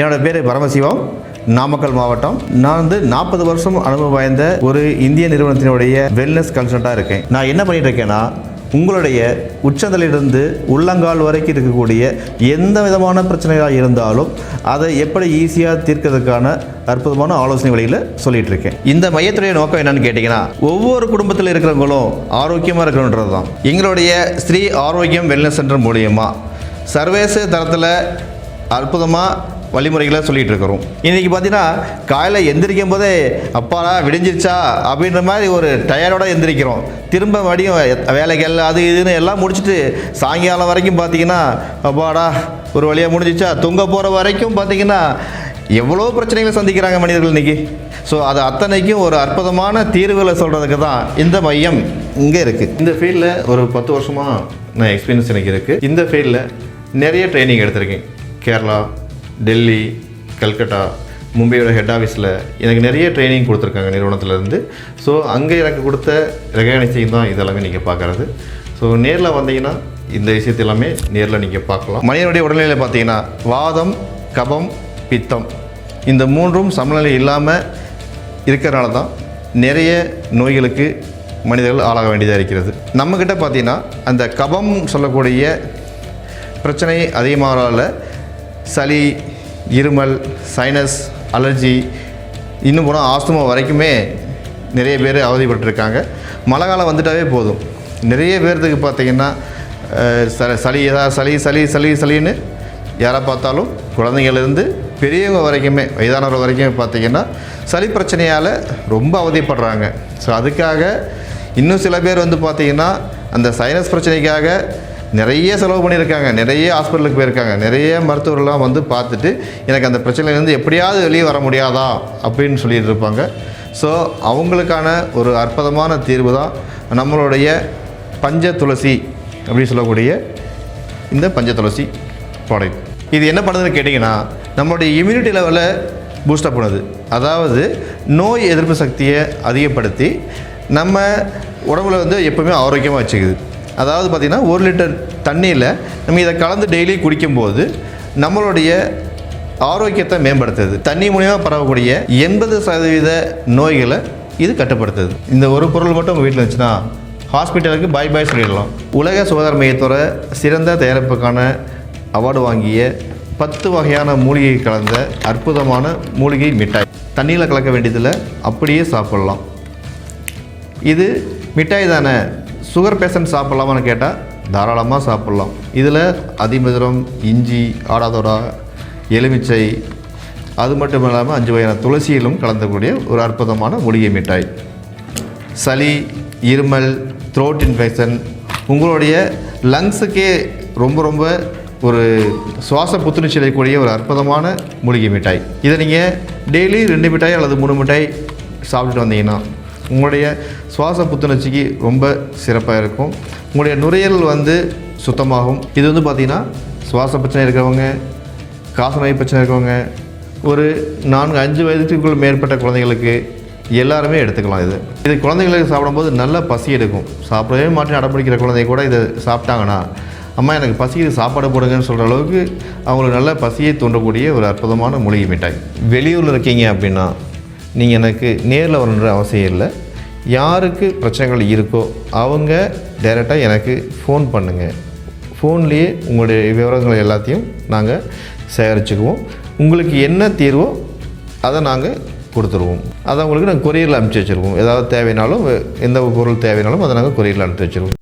என்னோட பேர் பரமசிவம். நாமக்கல் மாவட்டம். நான் வந்து நாற்பது வருஷம் அனுபவம் வாய்ந்த ஒரு இந்திய நிறுவனத்தினுடைய வெல்னஸ் கன்சல்ட்டாக இருக்கேன். நான் என்ன பண்ணிட்டு இருக்கேன்னா உங்களுடைய உச்சந்தலிலிருந்து உள்ளங்கால் வரைக்கும் இருக்கக்கூடிய எந்த விதமான பிரச்சனையாக இருந்தாலும் அதை எப்படி ஈஸியாக தீர்க்கிறதுக்கான அற்புதமான ஆலோசனை வழியில் சொல்லிட்டு இருக்கேன். இந்த மையத்துடைய நோக்கம் என்னன்னு கேட்டிங்கன்னா ஒவ்வொரு குடும்பத்தில் இருக்கிறவங்களும் ஆரோக்கியமாக இருக்கணுன்றது தான் எங்களுடைய ஸ்ரீ ஆரோக்கியம் வெல்னஸ் சென்டர் மூலியமாக சர்வேச தரத்தில் அற்புதமாக வழிமுறைகளை சொல்லிகிட்டு இருக்கிறோம். இன்றைக்கி பார்த்தீங்கன்னா காலையில் எந்திரிக்கும் போதே அப்பாடா விடிஞ்சிருச்சா? அப்படின்ற மாதிரி ஒரு டயர்டோட எந்திரிக்கிறோம். திரும்ப மடியும் வேலைகள் அது இதுன்னு எல்லாம் முடிச்சுட்டு சாயங்காலம் வரைக்கும் பார்த்தீங்கன்னா அப்பாடா ஒரு வழியாக முடிஞ்சிச்சா? தூங்க போகிற வரைக்கும் பார்த்தீங்கன்னா எவ்வளோ பிரச்சனைகளை சந்திக்கிறாங்க மனிதர்கள் இன்றைக்கி ஸோ அது அத்தனைக்கும் ஒரு அற்புதமான தீர்வுகளை சொல்கிறதுக்கு தான் இந்த மையம் இங்கே இருக்குது இந்த ஃபீல்டில் ஒரு பத்து வருஷமாக நான் எக்ஸ்பீரியன்ஸ் எனக்கு இருக்குது இந்த ஃபீல்டில் நிறைய ட்ரைனிங் எடுத்திருக்கேன். கேரளா டெல்லி கல்கட்டா மும்பையோட ஹெட் ஆஃபீஸில் எனக்கு நிறைய ட்ரைனிங் கொடுத்துருக்காங்க நிறுவனத்துலேருந்து. ஸோ அங்கே எனக்கு கொடுத்த ரெகனைசிங் தான் இதெல்லாமே நீங்கள் பார்க்குறது. ஸோ நேரில் வந்தீங்கன்னா இந்த விஷயத்த எல்லாமே நேரில் நீங்கள் பார்க்கலாம். மனிதனுடைய உடல்நிலையில் பார்த்தீங்கன்னா வாதம் கபம் பித்தம் இந்த மூன்றும் சமநிலை இல்லாமல் இருக்கிறனால தான் நிறைய நோய்களுக்கு மனிதர்கள் ஆளாக வேண்டியதாக இருக்கிறது. நம்மக்கிட்ட பார்த்தீங்கன்னா அந்த கபம் சொல்லக்கூடிய பிரச்சனை அதிகமாகறதால சளி இருமல் சைனஸ் அலர்ஜி இன்னும் போனால் ஆஸ்துமா வரைக்குமே நிறைய பேர் அவதிப்பட்டிருக்காங்க. மழை காலம் வந்துட்டாவே போதும். நிறைய பேர்த்துக்கு பார்த்தீங்கன்னா ச சளி ஏதாவது சளி சளி சளி சளின்னு யாரை பார்த்தாலும் குழந்தைங்கள்லேருந்து பெரியவங்க வரைக்குமே வயதானவர் வரைக்குமே பார்த்திங்கன்னா சளி பிரச்சனையால் ரொம்ப அவதிப்படுறாங்க. ஸோ அதுக்காக இன்னும் சில பேர் வந்து பார்த்திங்கன்னா அந்த சைனஸ் பிரச்சனைக்காக நிறைய செலவு பண்ணியிருக்காங்க நிறைய ஹாஸ்பிட்டலுக்கு போயிருக்காங்க. நிறைய மருத்துவர்கள்லாம் வந்து பார்த்துட்டு எனக்கு அந்த பிரச்சனையிலேருந்து எப்படியாவது வெளியே வர முடியாதா அப்படின்னு சொல்லிட்டு இருப்பாங்க. ஸோ அவங்களுக்கான ஒரு அற்புதமான தீர்வு தான் நம்மளுடைய பஞ்ச துளசி அப்படின்னு சொல்லக்கூடிய இந்த பஞ்ச துளசி ப்ராடக்ட் இது என்ன பண்ணுதுன்னு கேட்டிங்கன்னா நம்மளுடைய இம்யூனிட்டி லெவலை பூஸ்டப் பண்ணுது. அதாவது நோய் எதிர்ப்பு சக்தியை அதிகப்படுத்தி நம்ம உடம்புல வந்து எப்போவுமே ஆரோக்கியமாக வச்சுக்குது. அதாவது பார்த்திங்கன்னா ஒரு லிட்டர் தண்ணியில் நம்ம இதை கலந்து டெய்லி குடிக்கும்போது நம்மளுடைய ஆரோக்கியத்தை மேம்படுத்துது. தண்ணி மூலியமாக பரவக்கூடிய எண்பது சதவீத நோய்களை இது கட்டுப்படுத்துது. இந்த ஒரு பொருள் மட்டும் உங்கள் வீட்டில் இருந்துச்சுன்னா ஹாஸ்பிட்டலுக்கு பாய் பாய் சொல்லிடலாம். உலக சுகாதார மையத்தோட சிறந்த தயாரிப்புக்கான அவார்டு வாங்கிய பத்து வகையான மூலிகை கலந்த அற்புதமான மூலிகை மிட்டாய். தண்ணியில் கலக்க வேண்டியதில் அப்படியே சாப்பிட்லாம். இது மிட்டாய் தானே? சுகர் பேஷண்ட் சாப்பிட்லாமான்னு கேட்டால் தாராளமாக சாப்பிட்லாம். இதில் அதிமதுரம் இஞ்சி ஆடாதோடா எலுமிச்சை அது மட்டும் இல்லாமல் அஞ்சு வகையான துளசியிலும் கலந்தக்கூடிய ஒரு அற்புதமான மூலிகை மிட்டாய். சளி இருமல் த்ரோட் இன்ஃபெக்ஷன் உங்களுடைய லங்ஸுக்கே ரொம்ப ரொம்ப ஒரு சுவாச புத்துணர்ச்சி அடையக்கூடிய ஒரு அற்புதமான மூலிகை மிட்டாய். இதை நீங்கள் டெய்லி ரெண்டு மிட்டாய் அல்லது மூணு மிட்டாய் சாப்பிட்டுட்டு வந்தீங்கன்னா உங்களுடைய சுவாச புத்துணர்ச்சிக்கு ரொம்ப சிறப்பாக இருக்கும். உங்களுடைய நுரையீரல் வந்து சுத்தமாகும். இது வந்து பார்த்திங்கன்னா சுவாச பிரச்சனை இருக்கிறவங்க காசநோய் பிரச்சனை இருக்கிறவங்க ஒரு நான்கு அஞ்சு வயதுக்குள் மேற்பட்ட குழந்தைங்களுக்கு எல்லாருமே எடுத்துக்கலாம் இது. இது குழந்தைங்களுக்கு சாப்பிடும்போது நல்ல பசி எடுக்கும். சாப்பிடவே மாட்டேன் அடம்பிடிக்கிற குழந்தைங்க கூட இதை சாப்பிட்டாங்கன்னா அம்மா எனக்கு பசிக்கு சாப்பாடு போடுங்கன்னு சொல்கிற அளவுக்கு அவங்களுக்கு நல்ல பசியை தூண்டக்கூடிய ஒரு அற்புதமான மூலிகை மிட்டாய். வெளியூரில் இருக்கீங்க அப்படின்னா நீங்கள் எனக்கு நேரில் வரணுன்ற அவசியம் இல்லை. யாருக்கு பிரச்சனைகள் இருக்கோ அவங்க டைரெக்டாக எனக்கு ஃபோன் பண்ணுங்கள் ஃபோன்லேயே உங்களுடைய விவரங்கள் எல்லாத்தையும் நாங்கள் சேகரிச்சுக்குவோம். உங்களுக்கு என்ன தீர்வோ அதை நாங்கள் கொடுத்துருவோம். அதை உங்களுக்கு நாங்கள் கொரியரில் அனுப்பிச்சி வச்சுருவோம். ஏதாவது தேவைனாலும் எந்த பொருள் தேவைனாலும் அதை நாங்கள் கொரியரில் அனுப்பிச்சி வச்சுருவோம்.